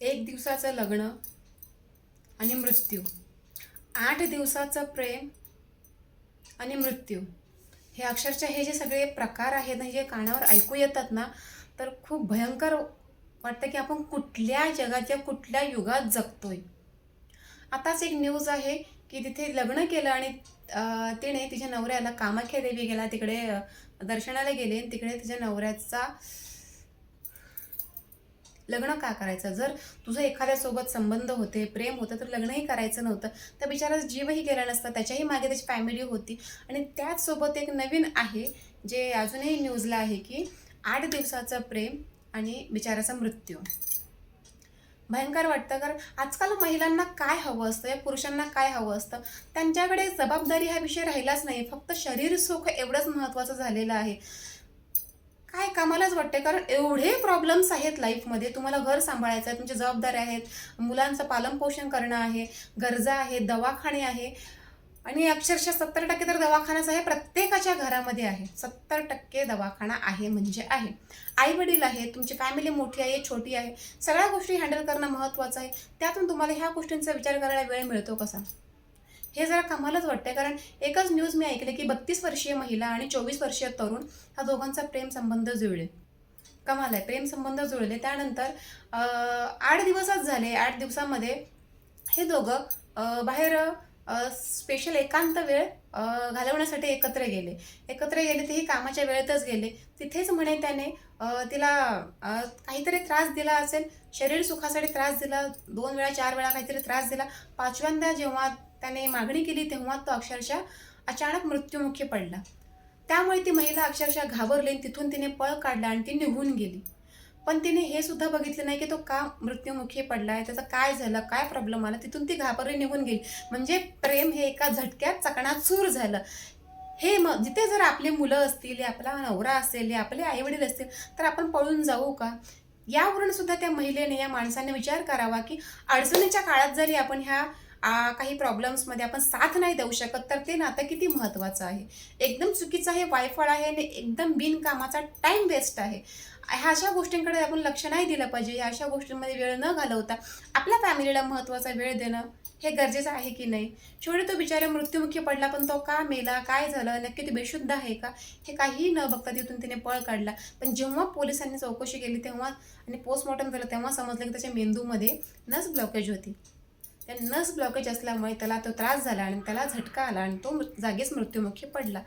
एक दिवसाचं लग्न आणि मृत्यू. आठ दिवसाचं प्रेम आणि मृत्यू. हे अक्षरशः हे जे सगळे प्रकार आहेत ना जे कानावर ऐकू येतात ना तर खूप भयंकर वाटतं की आपण कुठल्या जगाच्या कुठल्या युगात जगतोय. आताच एक न्यूज आहे की तिथे लग्न केलं आणि तिने तिच्या नवऱ्याला कामाख्या देवी गेला तिकडे दर्शनाला गेले आणि तिकडे तिच्या नवऱ्याचा लग्न का करायचं? जर तुझं एखाद्यासोबत संबंध होते प्रेम होतं तर लग्नही करायचं नव्हतं. तर बिचारा जीवही गेला नसता. त्याच्याही मागे त्याची फॅमिली होती. आणि त्याचसोबत एक नवीन आहे जे अजूनही न्यूजला आहे की आठ दिवसाचं प्रेम आणि बिचाराचा मृत्यू. भयंकर वाटतं कारण आजकाल महिलांना काय हवं असतं? या पुरुषांना काय हवं असतं? त्यांच्याकडे जबाबदारी हा विषय राहिलाच नाही. फक्त शरीर सुख एवढंच महत्त्वाचं झालेलं आहे. काय कामालाच वाटते कारण एवढे प्रॉब्लेम्स आहेत लाईफमध्ये तुम्हाला घर सांभाळायचं आहे तुमच्या जबाबदाऱ्या आहेत मुलांचं पालनपोषण करणं आहे गरजा आहेत दवाखाने आहे. आणि अक्षरशः सत्तर टक्के तर दवाखानाच आहे प्रत्येकाच्या घरामध्ये आहे. सत्तर टक्के दवाखाना आहे म्हणजे आहे. आई वडील आहे तुमची फॅमिली मोठी आहे छोटी आहे. सगळ्या गोष्टी हँडल करणं महत्त्वाचं आहे. त्यातून तुम्हाला ह्या गोष्टींचा विचार करायला वेळ मिळतो कसा? हे जरा कमालच वाटतंय कारण एकच न्यूज मी ऐकले की बत्तीस वर्षीय महिला आणि चोवीस वर्षीय तरुण हा दोघांचा प्रेम संबंध जुळले. कमाल आहे प्रेम संबंध जुळले. त्यानंतर आठ दिवसच झाले आठ दिवसामध्ये हे दोघं बाहेर स्पेशल एकांत वेळ घालवण्यासाठी एकत्र गेले. एकत्र गेले तेही कामाच्या वेळेतच गेले. तिथेच म्हणे त्याने तिला काहीतरी त्रास दिला असेल. शरीर सुखासाठी त्रास दिला. दोन वेळा चार वेळा काहीतरी त्रास दिला. पाचव्यांदा जेव्हा त्याने मागणी केली तेव्हा तो अक्षरशः अचानक मृत्युमुखी पडला. त्यामुळे ती महिला अक्षरशः घाबरली आणि तिथून तिने पळ काढला आणि ती निघून गेली. पण तिने हे सुद्धा बघितलं नाही की तो का मृत्युमुखी आहे त्याचा काय झालं काय प्रॉब्लेम आला? तिथून ती घाबरली निघून गेली. म्हणजे प्रेम हे एका झटक्यात चकणाचूर झालं. हे मग जिथे जर आपली मुलं असतील आपला नवरा असेल आपले आईवडील असतील तर आपण पळून जाऊ का? यावरून सुद्धा त्या महिलेने या माणसाने विचार करावा की अडचणीच्या काळात जरी आपण ह्या काही प्रॉब्लेम्समध्ये आपण साथ नाही देऊ शकत तर ते नातं किती महत्त्वाचं आहे. एकदम चुकीचं हे वायफळ आहे आणि एकदम बिनकामाचा टाईम वेस्ट आहे. ह्या अशा गोष्टींकडे आपण लक्ष नाही दिलं पाहिजे ह्या अशा गोष्टींमध्ये वेळ न घालवता आपल्या फॅमिलीला महत्त्वाचा वेळ देणं हे गरजेचं आहे की नाही? शेवटी तो बिचारा मृत्युमुखी पडला पण तो का मेला काय झालं नक्की ते बेशुद्ध आहे का? हे काहीही न बघता तिथून तिने पळ काढला. पण जेव्हा पोलिसांनी चौकशी केली तेव्हा आणि पोस्टमॉर्टम झालं तेव्हा समजलं की त्याच्या मेंदूमध्ये नस ब्लॉकेज होती. त्या नस ब्लॉकेज असल्यामुळे त्याला तो त्रास झाला आणि त्याला झटका आला आणि तो मृ- जागीच मृत्युमुखी पडला.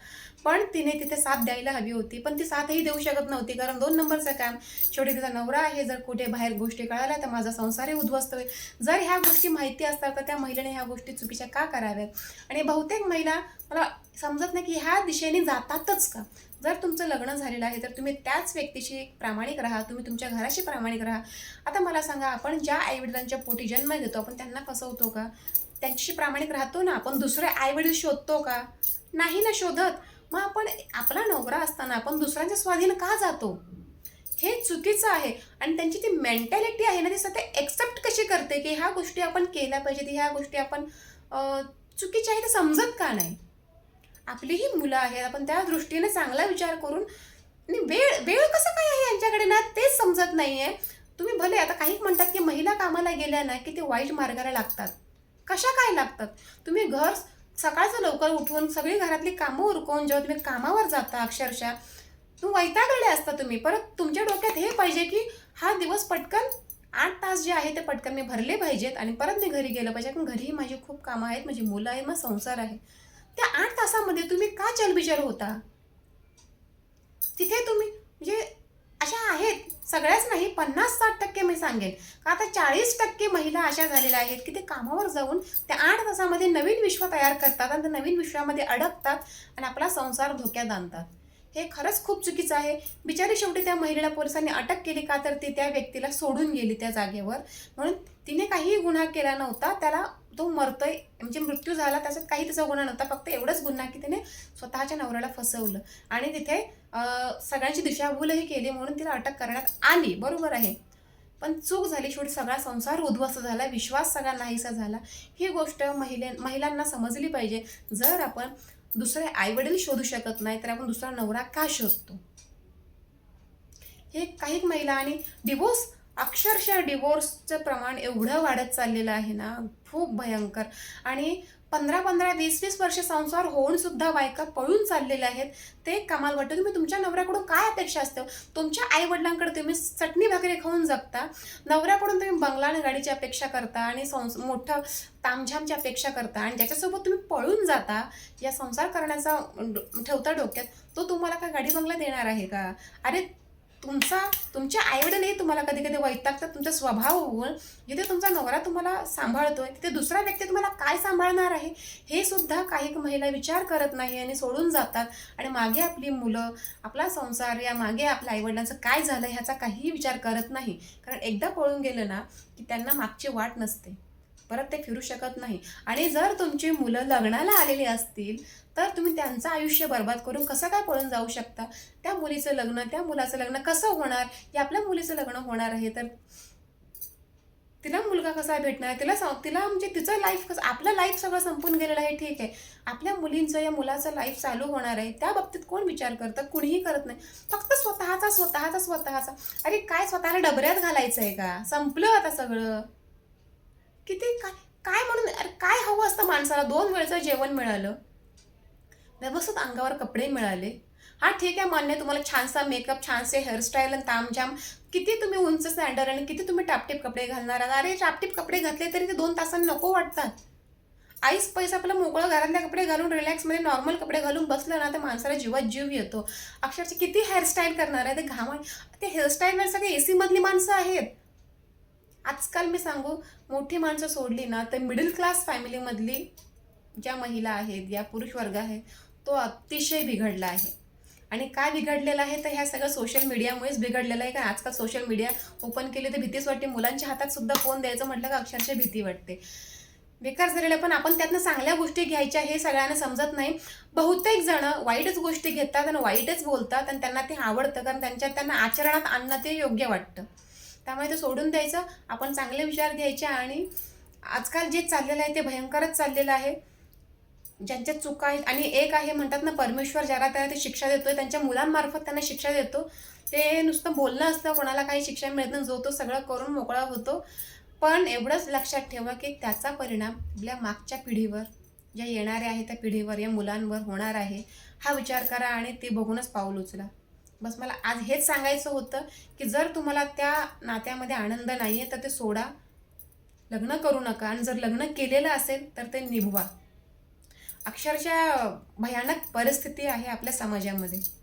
पण तिने तिथे साथ द्यायला हवी होती पण ती साथही देऊ शकत नव्हती. कारण दोन नंबरचं काम शेवटी तिचा नवरा आहे जर कुठे बाहेर गोष्टी कळाल्या तर माझा संसारही उद्ध्वस्त होईल. जर ह्या गोष्टी माहिती असतात तर त्या महिलेने ह्या गोष्टी चुकीच्या का कराव्यात? आणि बहुतेक महिला मला समजत नाही की ह्या दिशेने जातातच का? जर तुमचं लग्न झालेलं आहे तर तुम्ही त्याच व्यक्तीशी प्रामाणिक राहा तुम्ही तुमच्या घराशी प्रामाणिक राहा. आता मला सांगा आपण ज्या आईवडिलांच्या पोटी जन्म घेतो आपण त्यांना फसवतो का? त्यांच्याशी प्रामाणिक राहतो ना? आपण दुसरे आईवडील शोधतो का? नाही ना शोधत. मग आपण आपला नोकरा असताना आपण दुसऱ्यांच्या स्वाधीन का जातो? हे चुकीचं आहे. आणि त्यांची ती मेंटॅलिटी आहे ना ती सध्या एक्सेप्ट कशी करते की ह्या गोष्टी आपण केल्या पाहिजेत ह्या गोष्टी आपण चुकीच्या आहे ते समजत का नाही? आपलीही मुलं आहेत. आपण त्या दृष्टीने चांगला विचार करून आणि वेळ वेळ कसं काय आहे यांच्याकडे ना तेच समजत नाही आहे तुम्ही भले आता काही म्हणतात की महिला कामाला गेल्या ना की ते वाईट मार्गाला लागतात. कशा काय लागतात? तुम्ही घर सकाळचं लवकर उठून सगळी घरातली कामं उरकून जेव्हा तुम्ही कामावर जाता अक्षरशः तू वैतागलेले असता तुम्ही. परत तुमच्या डोक्यात हे पाहिजे की हा दिवस पटकन आठ तास जे आहे ते पटकन मी भरले पाहिजेत आणि परत मी घरी गेलं पाहिजे. कारण घरीही माझी खूप कामं आहेत माझी मुलं आहेत मग संसार आहे. त्या आठ तासामध्ये तुम्ही का चलबिचल होता? तिथे तुम्ही म्हणजे अशा आहेत सगळ्याच नाही पन्नास साठ टक्के मी सांगेन. का आता चाळीस टक्के महिला अशा झालेल्या आहेत की ते कामावर जाऊन त्या आठ तासामध्ये नवीन विश्व तयार करतात आणि त्या नवीन विश्वामध्ये अडकतात आणि आपला संसार धोक्यात आणतात. हे खरंच खूप चुकीचं आहे. बिचारी शेवटी त्या महिलेला पोलिसांनी अटक केली का तर ती त्या व्यक्तीला सोडून गेली त्या जागेवर. म्हणून तिने काहीही गुन्हा केला नव्हता. त्याला तो मरतोय म्हणजे मृत्यू झाला त्याच्यात काही तिचा गुन्हा नव्हता. फक्त एवढंच गुन्हा की तिने स्वतःच्या नवऱ्याला फसवलं. आणि तिथे सगळ्यांची दिशाभूलही केली म्हणून तिला अटक करण्यात आली. बरोबर आहे. पण चूक झाली शेवटी. सगळा संसार उद्ध्वस्त झाला. विश्वास सगळा नाहीसा झाला. ही गोष्ट महिले महिलांना समजली पाहिजे. जर आपण दुसरे आईवडील शोधू शकत नाही तर आपण दुसरा नवरा का शोधतो? हे काही महिला आणि डिवोर्स अक्षरशः डिवोर्सचं प्रमाण एवढं वाढत चाललेलं आहे ना खूप भयंकर. आणि पंधरा पंधरा वीस वीस वर्ष संसार होऊन सुद्धा बायका पळून चाललेल्या आहेत. ते कमाल वाटतं. तुम्ही तुमच्या नवऱ्याकडून काय अपेक्षा असते? तुमच्या आई वडिलांकडे तुम्ही चटणी भाकरी खाऊन जगता. नवऱ्याकडून तुम्ही बंगला आणि गाडीची अपेक्षा करता आणि संस मोठं तामझामची अपेक्षा करता आणि ज्याच्यासोबत तुम्ही पळून जाता. या संसार करण्याचा डो- ठेवता डोक्यात. तो तुम्हाला काय गाडी बंगला देणार आहे का? अरे तुमचा तुमच्या आईवडीलही तुम्हाला कधी कधी वैतागतात तुमचा स्वभाव होऊन जिथे तुमचा नवरा तुम्हाला सांभाळतोय तिथे दुसरा व्यक्ती तुम्हाला काय सांभाळणार आहे? हे सुद्धा काही महिला विचार करत नाही आणि सोडून जातात. आणि मागे आपली मुलं आपला संसार या मागे आपल्या आईवडिलांचं काय झालं ह्याचा काहीही विचार करत नाही. कारण एकदा पळून गेलं ना की त्यांना मागची वाट नसते. परत ते फिरू शकत नाही. आणि जर तुमची मुलं लग्नाला आलेली असतील तर तुम्ही त्यांचं आयुष्य बर्बाद करून कसं काय पळून जाऊ शकता? त्या मुलीचं लग्न त्या मुलाचं लग्न कसं होणार? हे आपल्या मुलीचं लग्न होणार आहे तर तिला मुलगा कसा भेटणार? तिला तिला म्हणजे तिचं लाईफ कसं आपलं लाईफ सगळं संपून गेलेलं आहे ठीक आहे. आपल्या मुलींचं या मुलाचं लाईफ चालू होणार आहे. त्या बाबतीत कोण विचार करतं? कुणीही करत नाही. फक्त स्वतःचा स्वतःचा स्वतःचा. अरे काय स्वतःला डबऱ्यात घालायचं आहे का? संपलं आता सगळं. किती काय काय म्हणून अरे काय हवं असतं माणसाला? दोन वेळचं जेवण मिळालं. व्यवस्थित अंगावर कपडे मिळाले. हा ठीक आहे मान्य तुम्हाला छानसा मेकअप छानसे हेअरस्टाईल आणि तामझाम. किती तुम्ही उंच स्टँडर्ड आणि किती तुम्ही टापटीप कपडे घालणार आहात? अरे टापटीप कपडे घातले तरी ते दोन तासांनी नको वाटतात. आईस पैसा आपलं मोकळं घरातल्या कपडे घालून रिलॅक्समध्ये नॉर्मल कपडे घालून बसलं ना तर माणसाला जीवात जीव येतो. अक्षरशः किती हेअरस्टाईल करणार आहे? ते घामा ते हेअरस्टाईलवर सगळे ए सीमधली माणसं आहेत. आजकाल मी सांगू मोठी माणसं सोडली ना तर मिडल क्लास फॅमिलीमधली ज्या महिला आहेत या पुरुष वर्ग आहे तो अतिशय बिघडला आहे. आणि काय बिघडलेलं आहे तर ह्या सगळं सोशल मीडियामुळेच बिघडलेलं आहे. का आजकाल सोशल मीडिया ओपन केली तर भीतीच वाटते. मुलांच्या हातात सुद्धा फोन द्यायचं म्हटलं का अक्षरशः भीती वाटते. बेकार झालेलं पण आपण त्यातनं चांगल्या गोष्टी घ्यायच्या हे सगळ्यांना समजत नाही. बहुतेक जण वाईटच गोष्टी घेतात आणि वाईटच बोलतात आणि त्यांना ते आवडतं. कारण त्यांच्या त्यांना आचरणात आणणं ते योग्य वाटतं. त्यामुळे ते सोडून द्यायचं. आपण चांगले विचार घ्यायचे आणि आजकाल जे चाललेलं आहे ते भयंकरच चाललेलं आहे. ज्यांच्या चुका आहेत आणि एक आहे म्हणतात ना परमेश्वर ज्याला त्याला ते शिक्षा देतोय त्यांच्या मुलांमार्फत त्यांना शिक्षा देतो. ते नुसतं बोलणं असतं कोणाला काही शिक्षा मिळत नाही जो तो सगळं करून मोकळा होतो. पण एवढंच लक्षात ठेवा की त्याचा परिणाम आपल्या मागच्या पिढीवर ज्या येणाऱ्या आहे त्या पिढीवर या मुलांवर होणार आहे. हा विचार करा आणि ते बघूनच पाऊल उचला. बस मला आज हेच सांगायचं होतं की जर तुम्हाला त्या नात्यामध्ये आनंद नाही आहे तर ते सोडा. लग्न करू नका. आणि जर लग्न केलेलं असेल तर ते निभवा. अक्षरशः भयानक परिस्थिती आहे आपल्या समाजामध्ये.